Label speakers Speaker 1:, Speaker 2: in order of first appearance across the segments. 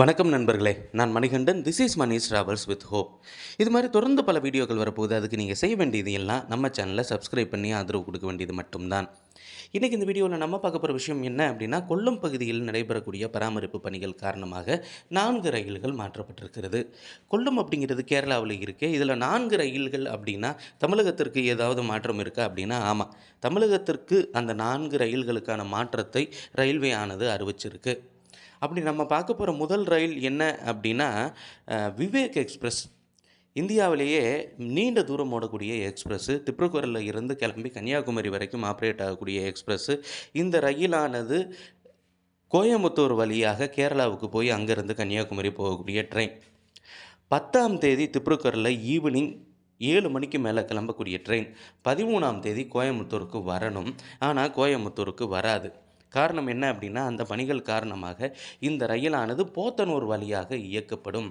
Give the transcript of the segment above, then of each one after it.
Speaker 1: வணக்கம் நண்பர்களே. நான் Manikandan. This is Mani's travels with hope இது மாதிரி தொடர்ந்து பல வீடியோக்கள் வரப்போகுது. அதுக்கு நீங்கள் செய்ய வேண்டியது எல்லாம் நம்ம சேனலை சப்ஸ்கிரைப் பண்ணி ஆதரவு கொடுக்க வேண்டியது மட்டும்தான். இன்றைக்கி இந்த வீடியோவில் நம்ம பார்க்க போகிற விஷயம் என்ன அப்படின்னா கொல்லம் பகுதியில் நடைபெறக்கூடிய பராமரிப்பு பணிகள் காரணமாக நான்கு ரயில்கள் மாற்றப்பட்டிருக்கிறது. கொல்லம் அப்படிங்கிறது கேரளாவில் இருக்குது இதில் நான்கு ரயில்கள் அப்படின்னா தமிழகத்திற்கு ஏதாவது மாற்றம் இருக்கா அப்படின்னா ஆமாம் தமிழகத்திற்கு அந்த நான்கு ரயில்களுக்கான மாற்றத்தை ரயில்வே ஆனது அறிவிச்சிருக்கு. அப்படி நம்ம பார்க்க போகிற முதல் ரயில் என்ன அப்படின்னா விவேக் எக்ஸ்பிரஸ். இந்தியாவிலேயே நீண்ட தூரம் ஓடக்கூடிய எக்ஸ்பிரஸ்ஸு திப்ருகரில் இருந்து கிளம்பி கன்னியாகுமரி வரைக்கும் ஆப்ரேட் ஆகக்கூடிய எக்ஸ்பிரஸ்ஸு இந்த ரயிலானது கோயம்புத்தூர் வழியாக கேரளாவுக்கு போய் அங்கேருந்து கன்னியாகுமரி போகக்கூடிய ட்ரெயின். பத்தாம் தேதி திப்ருகரில் ஈவினிங் ஏழு மணிக்கு மேலே கிளம்பக்கூடிய ட்ரெயின். பதிமூணாம் தேதி கோயம்புத்தூருக்கு வரணும். ஆனால் கோயம்புத்தூருக்கு வராது. காரணம் என்ன அப்படின்னா அந்த பணிகள் காரணமாக இந்த ரயிலானது போத்தனூர் வழியாக இயக்கப்படும்.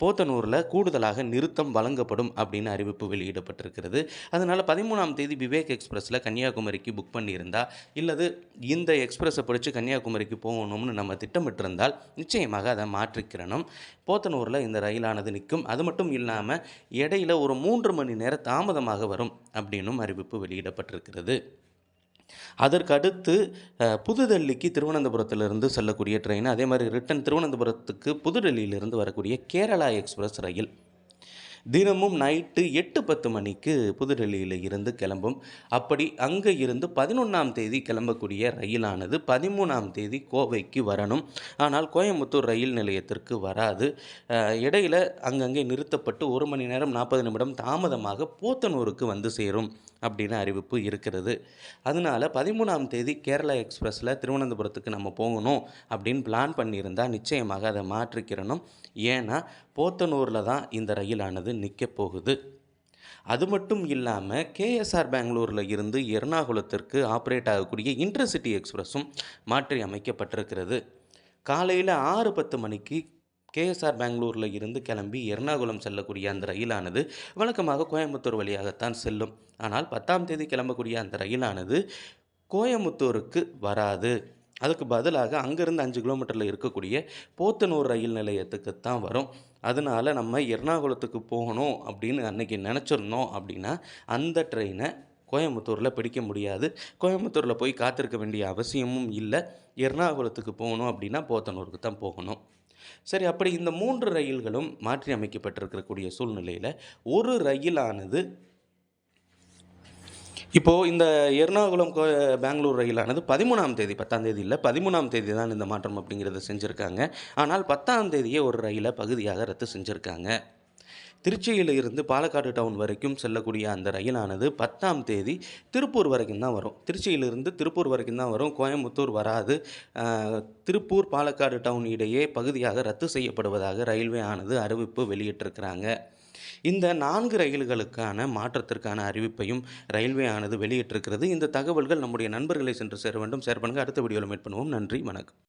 Speaker 1: போத்தனூரில் கூடுதலாக நிறுத்தம் வழங்கப்படும் அப்படின்னு அறிவிப்பு வெளியிடப்பட்டிருக்கிறது. அதனால் பதிமூணாம் தேதி விவேக் எக்ஸ்பிரஸில் கன்னியாகுமரிக்கு புக் பண்ணியிருந்தா இல்லது இந்த எக்ஸ்பிரஸை பிடிச்சி கன்னியாகுமரிக்கு போகணும்னு நம்ம திட்டமிட்டிருந்தால் நிச்சயமாக அதை மாற்றிக்கிறணும் போத்தனூரில் இந்த ரயிலானது நிற்கும். அது மட்டும் இல்லாமல் இடையில ஒரு மூன்று மணி நேரம் தாமதமாக வரும் அப்படின்னும் அறிவிப்பு வெளியிடப்பட்டிருக்கிறது. அதற்கு அடுத்து புதுடெல்லிக்கு திருவனந்தபுரத்திலிருந்து செல்லக்கூடிய ட்ரெயின் அதே மாதிரி ரிட்டன் திருவனந்தபுரத்துக்கு புதுடெல்லியிலிருந்து வரக்கூடிய கேரளா எக்ஸ்பிரஸ் ரயில். தினமும் நைட்டு எட்டு பத்து மணிக்கு புதுடெல்லியில் இருந்து கிளம்பும். அப்படி அங்கே இருந்து பதினொன்றாம் தேதி கிளம்பக்கூடிய ரயிலானது பதிமூணாம் தேதி கோவைக்கு வரணும். ஆனால் கோயம்புத்தூர் ரயில் நிலையத்திற்கு வராது. இடையில் இடையில அங்கங்கே நிறுத்தப்பட்டு ஒரு மணி நேரம் நாற்பது நிமிடம் தாமதமாக போத்தனூருக்கு வந்து சேரும் அப்படின்னு அறிவிப்பு இருக்கிறது. அதனால பதிமூணாம் தேதி கேரளா எக்ஸ்பிரஸில் திருவனந்தபுரத்துக்கு நம்ம போகணும் அப்படின்னு பிளான் பண்ணியிருந்தால் நிச்சயமாக அதை மாற்றிக்கிறணும் ஏன்னா போத்தனூரில் தான் இந்த ரயிலானது நிற்க போகுது அது மட்டும் இல்லாமல் கேஎஸ்ஆர் பெங்களூரில் இருந்து எர்ணாகுளத்திற்கு ஆப்ரேட் ஆகக்கூடிய இன்டர்சிட்டி எக்ஸ்பிரஸும் மாற்றி அமைக்கப்பட்டிருக்கிறது. காலையில் ஆறு பத்து மணிக்கு கேஎஸ்ஆர் பெங்களூரில் இருந்து கிளம்பி எர்ணாகுளம் செல்லக்கூடிய அந்த ரயிலானது வழக்கமாக கோயம்புத்தூர் வழியாகத்தான் செல்லும். ஆனால் பத்தாம் தேதி கிளம்பக்கூடிய அந்த ரயிலானது கோயம்புத்தூருக்கு வராது. அதுக்கு பதிலாக அங்கேருந்து அஞ்சு கிலோமீட்டரில் இருக்கக்கூடிய போத்தனூர் ரயில் நிலையத்துக்கு தான் வரும். அதனால நம்ம எர்ணாகுளத்துக்கு போகணும் அப்படின்னு அன்னைக்கு நினச்சிருந்தோம் அப்படின்னா அந்த ட்ரெயினை கோயம்புத்தூரில் பிடிக்க முடியாது. கோயம்புத்தூரில் போய் காத்திருக்க வேண்டிய அவசியமும் இல்லை. எர்ணாகுளத்துக்கு போகணும் அப்படின்னா போத்தனூருக்கு தான் போகணும். சரி அப்படி இந்த மூன்று ரயில்களும் மாற்றி அமைக்கப்பட்டிருக்கக்கூடிய சூழ்நிலையில் ஒரு ரயிலானது இப்போது இந்த எர்ணாகுளம் கோ பெங்களூர் ரயிலானது பதிமூணாம் தேதி பத்தாம் தேதி இல்லை பதிமூணாம் தேதி தான் இந்த மாற்றம் அப்படிங்கிறத செஞ்சுருக்காங்க. ஆனால் பத்தாம் தேதியே ஒரு ரயிலை பகுதியாக ரத்து செஞ்சுருக்காங்க. திருச்சியில் இருந்து பாலக்காடு டவுன் வரைக்கும் செல்லக்கூடிய அந்த ரயிலானது பத்தாம் தேதி திருப்பூர் வரைக்கும் தான் வரும். திருச்சியிலிருந்து திருப்பூர் வரைக்கும் தான் வரும். கோயம்புத்தூர் வராது. திருப்பூர் பாலக்காடு டவுன் இடையே பகுதியாக ரத்து செய்யப்படுவதாக ரயில்வே ஆனது அறிவிப்பு வெளியிட்டிருக்கிறாங்க. இந்த நான்கு ரயில்களுக்கான மாற்றத்திற்கான அறிவிப்பையும் ரயில்வே ஆனது வெளியிட்டிருக்கிறது. இந்த தகவல்கள் நம்முடைய நண்பர்களை சென்று சேர வேண்டும். ஷேர் பண்ணுங்கள் அடுத்த வீடியோவில் மீட் பண்ணுவோம். நன்றி. வணக்கம்.